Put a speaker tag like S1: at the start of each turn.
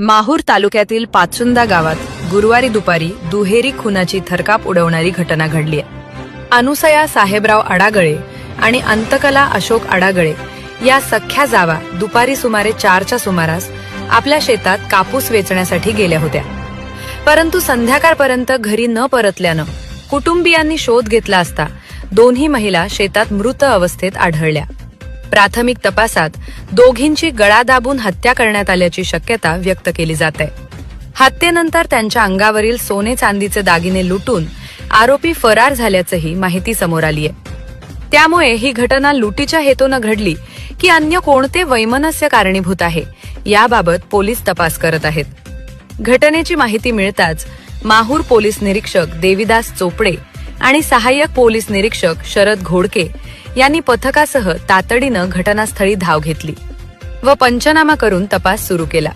S1: माहूर तालुक्यातील पाचुंदा गावात गुरुवारी दुपारी दुहेरी खुनाची थरकाप उडवणारी घटना घडली आहे. अनुसया साहेबराव अडागळे आणि अंतकला अशोक अडागळे या सख्या जावा दुपारी सुमारे चारच्या सुमारास आपल्या शेतात कापूस वेचण्यासाठी गेल्या होत्या. परंतु संध्याकाळपर्यंत घरी न परतल्यानं कुटुंबियांनी शोध घेतला असता दोन्ही महिला शेतात मृत अवस्थेत आढळल्या. प्राथमिक तपासात दोघींची गळा दाबून हत्या करण्यात आल्याची शक्यता व्यक्त केली जात. आहे हत्येनंतर त्यांच्या अंगावरील सोने चांदीचे दागिने लुटून आरोपी फरार झाल्याचंही माहिती समोर आली आहे त्यामुळे ही घटना लुटीच्या हेतूनं घडली की अन्य कोणते वैमनस्य कारणीभूत आहे याबाबत पोलीस तपास करत आहेत. घटनेची माहिती मिळताच माहूर पोलीस निरीक्षक देविदास चोपडे आणि सहाय्यक पोलीस निरीक्षक शरद घोडके यांनी पथकासह तातडीनं घटनास्थळी धाव घेतली व पंचनामा करून तपास सुरू केला.